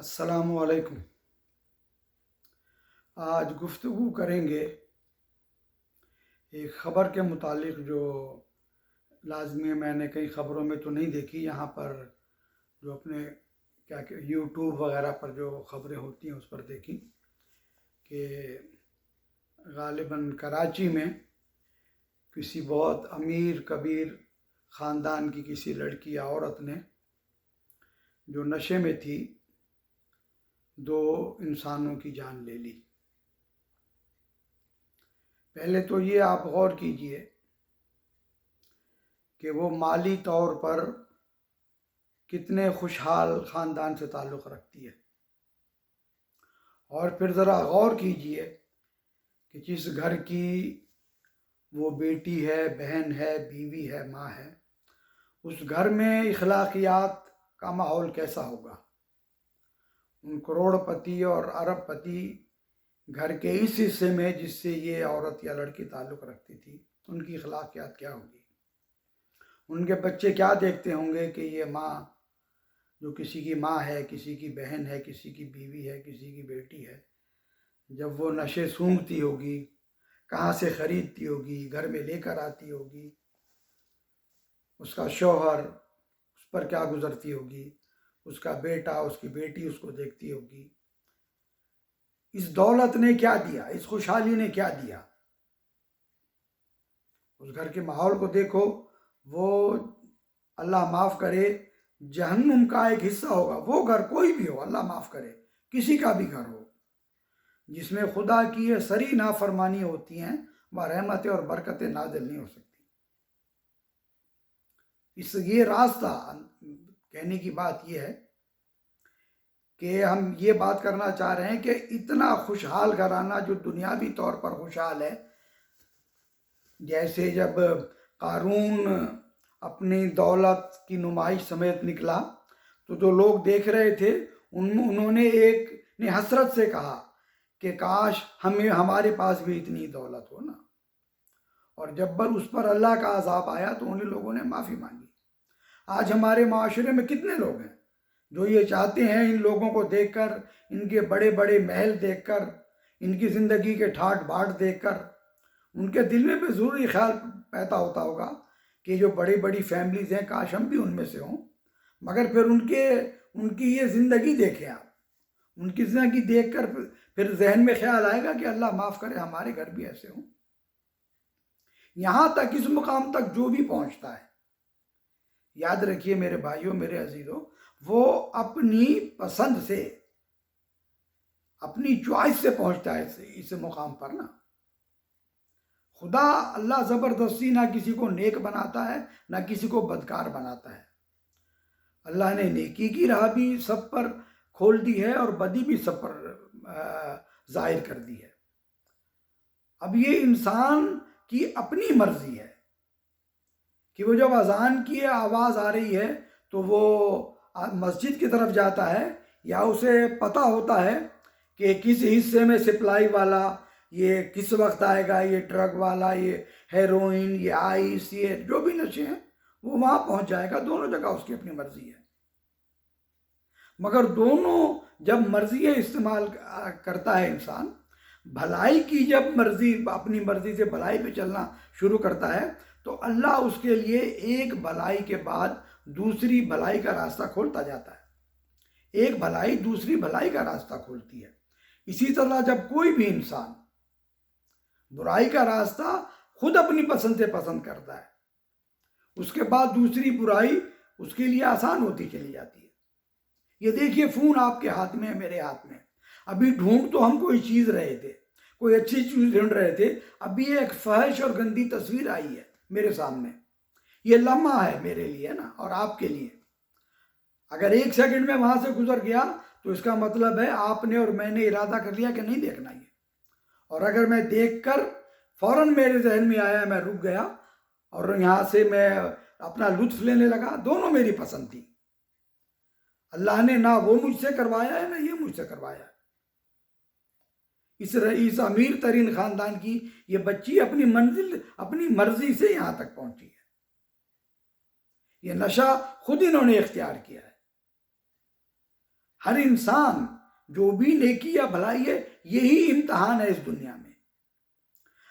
असलकुम आज गुफ्तु करेंगे एक ख़बर के मुतालिक जो लाजमी मैंने कई ख़बरों में तो नहीं देखी। यहाँ पर जो अपने क्या यूट्यूब वगैरह पर जो ख़बरें होती हैं, उस पर देखी कि गालिबा कराची में किसी बहुत अमीर कबीर ख़ानदान की किसी लड़की या औरत ने जो नशे में थी दो इंसानों की जान ले ली। पहले तो ये आप गौर कीजिए कि वो माली तौर पर कितने खुशहाल ख़ानदान से ताल्लुक़ रखती है। और फिर ज़रा गौर कीजिए कि जिस घर की वो बेटी है, बहन है, बीवी है, माँ है, उस घर में इखलाकियात का माहौल कैसा होगा? करोड़पति और अरबपति घर के इस हिस्से में जिससे ये औरत या लड़की ताल्लुक़ रखती थी, उनकी अखलाकियात क्या होगी? उनके बच्चे क्या देखते होंगे कि ये माँ, जो किसी की माँ है, किसी की बहन है, किसी की बीवी है, किसी की बेटी है, जब वो नशे सूंघती होगी, कहाँ से ख़रीदती होगी, घर में लेकर आती होगी, उसका शौहर उस पर क्या गुज़रती होगी? उसका बेटा, उसकी बेटी उसको देखती होगी। इस दौलत ने क्या दिया? इस खुशहाली ने क्या दिया? उस घर के माहौल को देखो, वो अल्लाह माफ़ करे, जहन्नुम का एक हिस्सा होगा। वो घर कोई भी हो, अल्लाह माफ़ करे, किसी का भी घर हो, जिसमें खुदा की ये सरी नाफरमानी होती हैं, वह रहमतें और बरकतें नाजिल नहीं हो सकती। इस, ये रास्ता कहने की बात यह है कि हम ये बात करना चाह रहे हैं कि इतना खुशहाल घराना जो दुनियावी तौर पर खुशहाल है, जैसे जब कानून अपनी दौलत की नुमाइश समेत निकला तो जो लोग देख रहे थे, उन, उन्होंने एक, ने हसरत से कहा कि काश हमें, हमारे पास भी इतनी दौलत हो ना। और जब पर उस पर अल्लाह का अजाब आया तो उन्हीं लोगों ने माफ़ी मांगी। आज हमारे माशरे में कितने लोग हैं जो ये चाहते हैं इन लोगों को देखकर, इनके बड़े बड़े महल देखकर, इनकी ज़िंदगी के ठाट बाट देखकर, उनके दिल में भी ज़रूरी ख्याल पैदा होता होगा कि जो बड़ी बड़ी फैमिलीज़ हैं, काश हम भी उनमें से हों। मगर फिर उनके, उनकी ये ज़िंदगी देखें आप। उनकी ज़िंदगी देख कर फिर जहन में ख्याल आएगा कि अल्लाह माफ़ करे, हमारे घर भी ऐसे हों। यहाँ तक, इस मुकाम तक जो भी पहुँचता है याद रखिए मेरे भाइयों मेरे अजीज़ों वो अपनी पसंद से अपनी चॉइस से पहुँचता है इस, इस मुकाम पर ना। खुदा अल्लाह ज़बरदस्ती ना किसी को नेक बनाता है ना किसी को बदकार बनाता है। अल्लाह ने नेकी की राह भी सब पर खोल दी है और बदी भी सब पर ज़ाहिर कर दी है। अब ये इंसान की अपनी मर्ज़ी है। कि वो जब अजान की आवाज़ आ रही है तो वो मस्जिद की तरफ़ जाता है, या उसे पता होता है कि किस हिस्से में सप्लाई वाला, ये किस वक्त आएगा, ये ड्रग वाला, ये हेरोइन, ये आइस, ये जो भी नशे हैं, वो वहाँ पहुँच जाएगा, दोनों जगह उसकी अपनी मर्ज़ी है। मगर दोनों जब मर्ज़ी इस्तेमाल करता है इंसान, भलाई की जब मर्ज़ी, अपनी मर्ज़ी से भलाई पे चलना शुरू करता है तो अल्लाह उसके लिए एक भलाई के बाद दूसरी भलाई का रास्ता खोलता जाता है। एक भलाई दूसरी भलाई का रास्ता खोलती है। इसी तरह जब कोई भी इंसान बुराई का रास्ता खुद अपनी पसंद से पसंद करता है, उसके बाद दूसरी बुराई उसके लिए आसान होती चली जाती है। ये देखिए फ़ोन आपके हाथ में है, मेरे हाथ में अभी ढूंढ तो हम कोई चीज़ रहे थे, कोई अच्छी चीज़ ढूंढ रहे थे। अभी एक फहश और गंदी तस्वीर आई है। मेरे सामने। ये लम्हा है मेरे लिए ना, और आपके लिए। अगर एक सेकंड में वहाँ से गुजर गया तो इसका मतलब है आपने और मैंने इरादा कर लिया कि नहीं देखना ये। और अगर मैं देख कर फ़ौरन मेरे जहन में आया, मैं रुक गया, और यहाँ से मैं अपना लुत्फ लेने लगा, दोनों मेरी पसंद थी। अल्लाह ने ना वो मुझसे करवाया है, ना ये मुझसे करवाया है। इस इस अमीर तरीन खानदान की ये बच्ची अपनी मंजिल, अपनी मर्ज़ी से यहाँ तक पहुँची है। ये नशा खुद इन्होंने इख्तियार किया है। हर इंसान जो भी नेकी या भलाई है, यही इम्तहान है इस दुनिया में।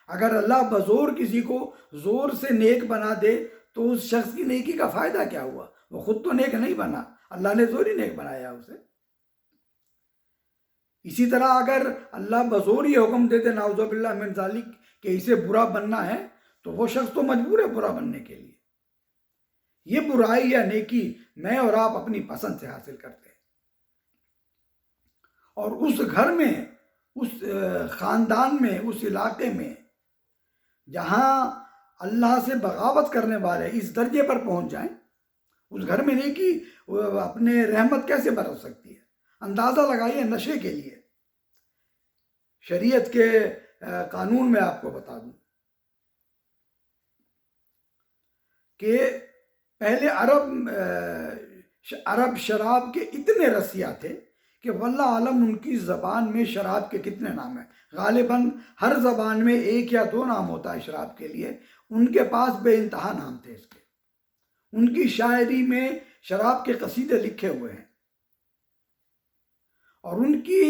अगर अल्लाह बजोर किसी को ज़ोर से नेक बना दे तो उस शख्स की नेकी का फ़ायदा क्या हुआ? वो खुद तो नेक नहीं बना। अल्लाह ने ज़ोर ही नेक बनाया उसे। इसी तरह अगर अल्लाह बजोर ये हुक्म दे दे नाउजबिल्ला मिन जालिक, कि इसे बुरा बनना है तो वो शख्स तो मजबूर है बुरा बनने के लिए। ये बुराई या नेकी मैं और आप अपनी पसंद से हासिल करते हैं। और उस घर में, उस ख़ानदान में, उस इलाके में, जहाँ अल्लाह से बगावत करने वाले इस दर्जे पर पहुँच जाएँ, उस घर में नहीं कि अपने रहमत कैसे बरस सकती है? अंदाज़ा लगाइए नशे के लिए। शरीयत के कानून में आपको बता दूँ कि पहले अरब अरब शराब के इतने रसिया थे कि वल्ला आलम उनकी ज़बान में शराब के कितने नाम हैं। गालिबा हर ज़बान में एक या दो नाम होता है शराब के लिए। उनके पास बेानतहा नाम थे इसके। उनकी शायरी में शराब के कसीदे लिखे हुए हैं। और उनकी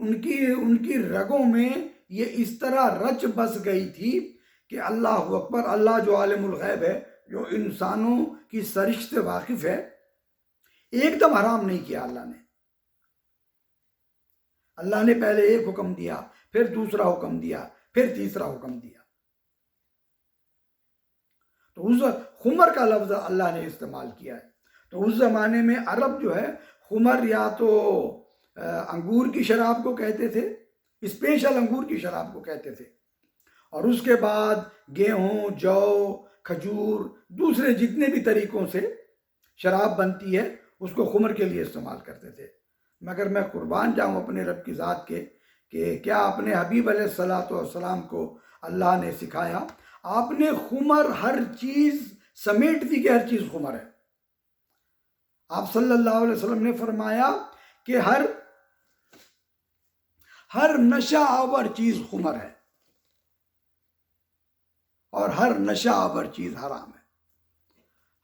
उनकी उनकी रगों में ये इस तरह रच बस गई थी कि अल्लाह अकबर, अल्लाह जो आलमुल गैब है, जो इंसानों की सरिश से वाकिफ है, एकदम हराम नहीं किया अल्लाह ने। अल्लाह ने पहले एक हुक्म दिया, फिर दूसरा हुक्म दिया, फिर तीसरा हुक्म दिया। तो उस खुमर का लफ्ज़ अल्लाह ने इस्तेमाल किया है। तो उस ज़माने में अरब जो है, खुमर या तो अंगूर की शराब को कहते थे, स्पेशल अंगूर की शराब को कहते थे। और उसके बाद गेहूँ, जौ, खजूर, दूसरे जितने भी तरीक़ों से शराब बनती है, उसको खुमर के लिए इस्तेमाल करते थे। मगर मैं कुर्बान जाऊँ अपने रब की ज़ात के, कि क्या अपने हबीब सलाम को अल्लाह ने सिखाया? आपने खुमर हर चीज़ समेट दी कि हर चीज़ खुमर है? आप सल्लल्लाहु अलैहि वसल्लम ने फरमाया कि हर हर नशा आवर चीज़ खुमर है और हर नशा आवर चीज़ हराम है।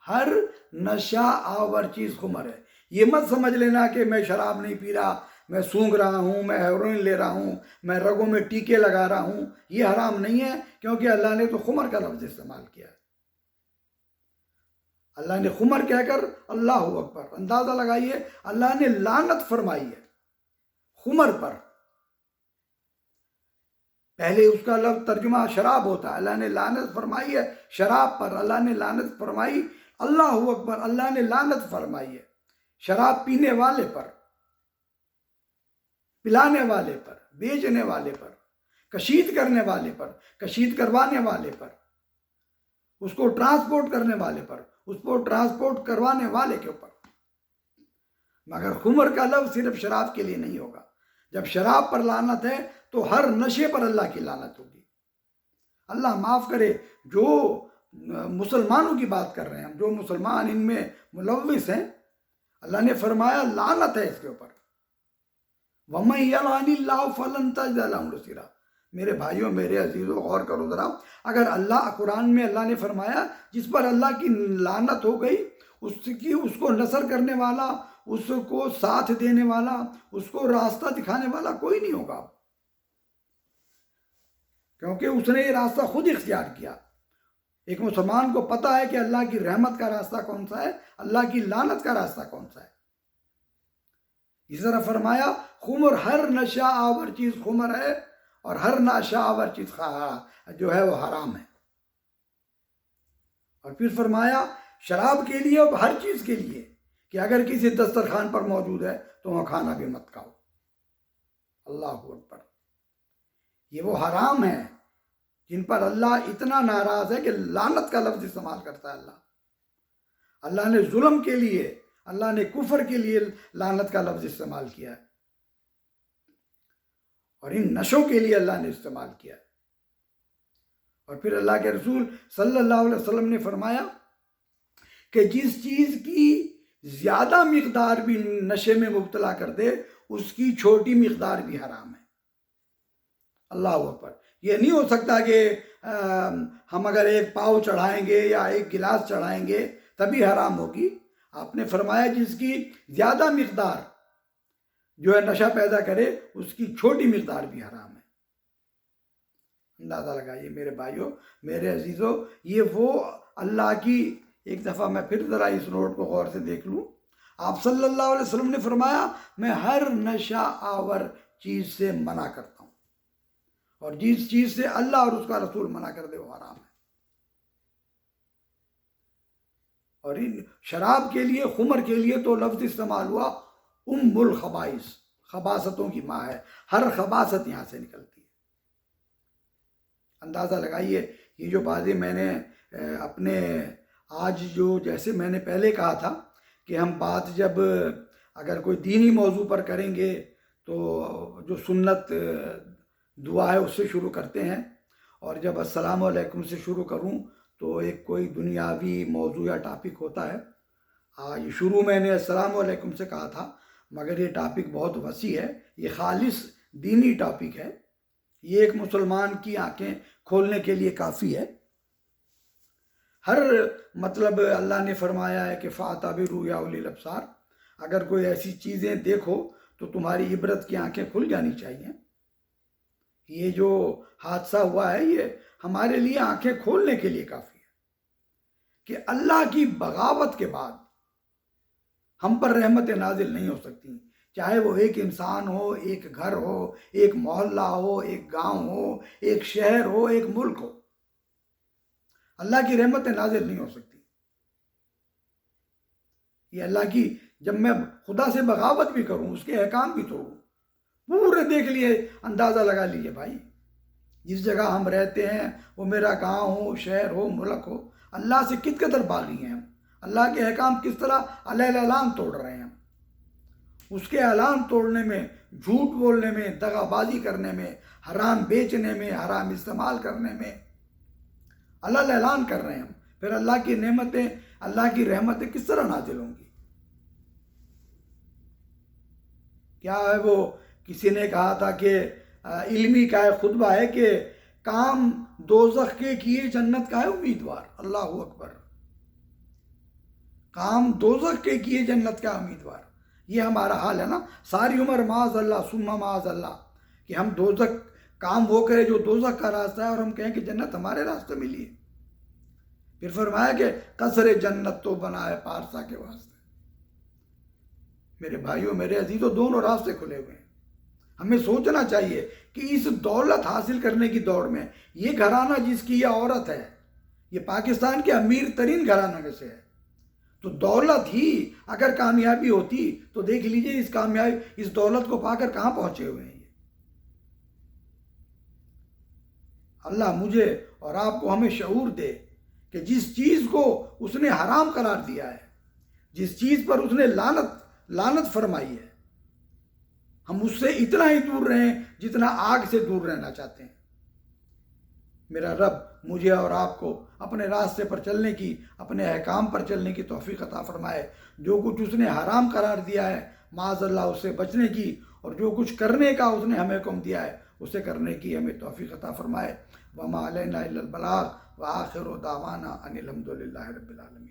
हर नशा आवर चीज़ खुमर है। ये मत समझ लेना कि मैं शराब नहीं पी रहा, मैं सूंघ रहा हूँ, मैं हेरोइन ले रहा हूँ, मैं रगों में टीके लगा रहा हूँ, ये हराम नहीं है क्योंकि अल्लाह ने तो खुमर का लफ्ज़ इस्तेमाल किया अल्लाह ने खुमर कहकर अल्लाह अकबर, अंदाज़ा लगाइए, अल्लाह ने लानत फरमाई है खुमर पर। पहले उसका लफ्ज तर्जुमा शराब होता है। अल्लाह ने लानत फरमाई है शराब पर। अल्लाह ने लानत फरमाई, अल्लाह अकबर, अल्लाह ने लानत फरमाई है शराब पीने वाले पर, पिलाने वाले पर, बेचने वाले पर, कशीद करने वाले पर, कशीद करवाने वाले पर, उसको ट्रांसपोर्ट करने वाले पर, उसको ट्रांसपोर्ट करवाने वाले के ऊपर। मगर खुमर का लफ्ज सिर्फ़ शराब के लिए नहीं होगा। जब शराब पर लानत है तो हर नशे पर अल्लाह की लानत होगी। अल्लाह माफ़ करे, जो मुसलमानों की बात कर रहे हैं हम, जो मुसलमान इनमें मुलविस हैं, अल्लाह ने फरमाया, लानत है इसके ऊपर। वमैलाफलन मेरे भाइयों, मेरे अजीज़ों गौर करो ज़रा, अगर अल्लाह, कुरान में अल्लाह ने फरमाया, जिस पर अल्लाह की लानत हो गई, उसकी, उसको नसर करने वाला, उसको साथ देने वाला, उसको रास्ता दिखाने वाला कोई नहीं होगा। क्योंकि उसने ये रास्ता खुद इख्तियार किया। एक मुसलमान को पता है कि अल्लाह की रहमत का रास्ता कौन सा है, अल्लाह की लानत का रास्ता कौन सा है। इस तरह फरमाया, खुमर, हर नशा आवर चीज़ खुमर है और हर नशा आवर चीज़ जो है वो हराम है। और फिर फरमाया, शराब के लिए और हर चीज़ के लिए, कि अगर किसी दस्तरखान पर मौजूद है तो वहाँ खाना भी मत खाओ। अल्लाह अकबर। ये वो हराम है, जिन पर अल्लाह इतना नाराज़ है कि लानत का लफ्ज़ इस्तेमाल करता है अल्लाह। अल्लाह ने जुल्म के लिए, अल्लाह ने कुफर के लिए लानत का लफ्ज़ इस्तेमाल किया है। और इन नशों के लिए अल्लाह ने इस्तेमाल किया और फिर अल्लाह के रसूल सल्लल्लाहु अलैहि वसल्लम ने फरमाया कि जिस चीज़ की ज़्यादा मकदार भी नशे में मुबतला कर दे, उसकी छोटी मकदार भी हराम है। अल्लाह पर यह नहीं हो सकता कि हम अगर एक पाव चढ़ाएँगे या एक गिलास चढ़ाएँगे, तभी हराम होगी। आपने फरमाया जिसकी ज़्यादा मकदार जो है नशा पैदा करे, उसकी छोटी मकदार भी हराम है। अंदाज़ा लगाइए मेरे भाइयों, मेरे अजीज़ों, ये वो अल्लाह की एक दफ़ा मैं फिर ज़रा इस नोट को गौर से देख लूँ। आप सल्लल्लाहु अलैहि वसल्लम ने फरमाया, मैं हर नशा आवर चीज़ से मना करता हूँ। और जिस चीज़ से अल्लाह और उसका रसूल मना कर दे, वो हराम है। और इन शराब के लिए, खुमर के लिए तो लफ्ज़ इस्तेमाल हुआ, उम्मुल खबाइस, खबासतों की माँ है। हर खबासत यहाँ से निकलती है। अंदाज़ा लगाइए, ये जो बातें मैंने अपने, आज जो जैसे मैंने पहले कहा था कि हम बात जब, अगर कोई दीनी मौजू पर करेंगे तो जो सुन्नत दुआ है, उससे शुरू करते हैं। और जब अस्सलाम वालेकुम से शुरू करूँ तो एक कोई दुनियावी मौजू या टॉपिक होता है। आज शुरू मैंने अस्सलाम वालेकुम से कहा था, मगर ये टॉपिक बहुत वसी है, ये खालिस दीनी टॉपिक है। ये एक मुसलमान की आँखें खोलने के लिए काफ़ी है। हर मतलब अल्लाह ने फरमाया है कि फ़ाता भी रूया अबसार, अगर कोई ऐसी चीज़ें देखो तो तुम्हारी इबरत की आँखें खुल जानी चाहिए। ये जो हादसा हुआ है, ये हमारे लिए आँखें खोलने के लिए काफ़ी है। कि अल्लाह की बगावत के बाद हम पर रहमत नाजिल नहीं हो सकती। चाहे वो एक इंसान हो, एक घर हो, एक मोहल्ला हो, एक गाँव हो, एक शहर हो, एक मुल्क हो, अल्लाह की रहमत नाजिल नहीं हो सकती। ये अल्लाह की, जब मैं खुदा से बगावत भी करूँ, उसके अहकाम भी तोड़ूँ पूरे देख लिए, अंदाज़ा लगा लीजिए भाई। जिस जगह हम रहते हैं, वो मेरा गाँव हो, शहर हो, मुल्क हो, अल्लाह से कित कदर बागी हैं अल्लाह के अहकाम किस तरह अलाम तोड़ रहे हैं उसके अलाम तोड़ने में, झूठ बोलने में, दगाबाजी करने में, हराम बेचने में, हराम इस्तेमाल करने में अल्लाह ऐलान कर रहे हैं हम। फिर अल्लाह की नेमतें, अल्लाह की रहमतें किस तरह नाजिल होंगी? क्या है वो किसी ने कहा था कि इल्मी का है, खुतबा है कि काम दोजख के किए जन्नत का है उम्मीदवार। अल्लाह अकबर। काम दोजख के किए जन्नत का उम्मीदवार। ये हमारा हाल है ना? सारी उम्र माज अल्लाह सुम्मा माज अल्लाह कि हम दोजख, काम वो करे जो दोजख का रास्ता है और हम कहें कि जन्नत हमारे रास्ते मिली है। फिर फरमाया कि कसरे जन्नत तो बनाए पारसा के वास्ते। मेरे भाइयों, मेरे अजीजों, दोनों रास्ते खुले हुए हैं। हमें सोचना चाहिए कि इस दौलत हासिल करने की दौड़ में ये घराना जिसकी यह औरत है, ये पाकिस्तान के अमीर तरीन घराना में से है। तो दौलत ही अगर कामयाबी होती तो देख लीजिए इस कामयाबी, इस दौलत को पाकर कहाँ पहुँचे हुए हैं ये। अल्लाह मुझे और आपको हमें शूर दे कि जिस चीज़ को उसने हराम करार दिया है, जिस चीज़ पर उसने लानत लानत फरमाई है हम उससे इतना ही दूर रहें जितना आग से दूर रहना चाहते हैं। मेरा रब मुझे और आपको अपने रास्ते पर चलने की, अपने अहकाम पर चलने की तोफ़ी अता फरमाए। जो कुछ उसने हराम करार दिया है माजल्ला उससे बचने की, और जो कुछ करने का उसने हमें हुक्म दिया है, उसे करने की हमें तोफ़ी अता फरमाए। वमा बलाग, व आखिर दावाना अनिलहमदिल्ला रबालमी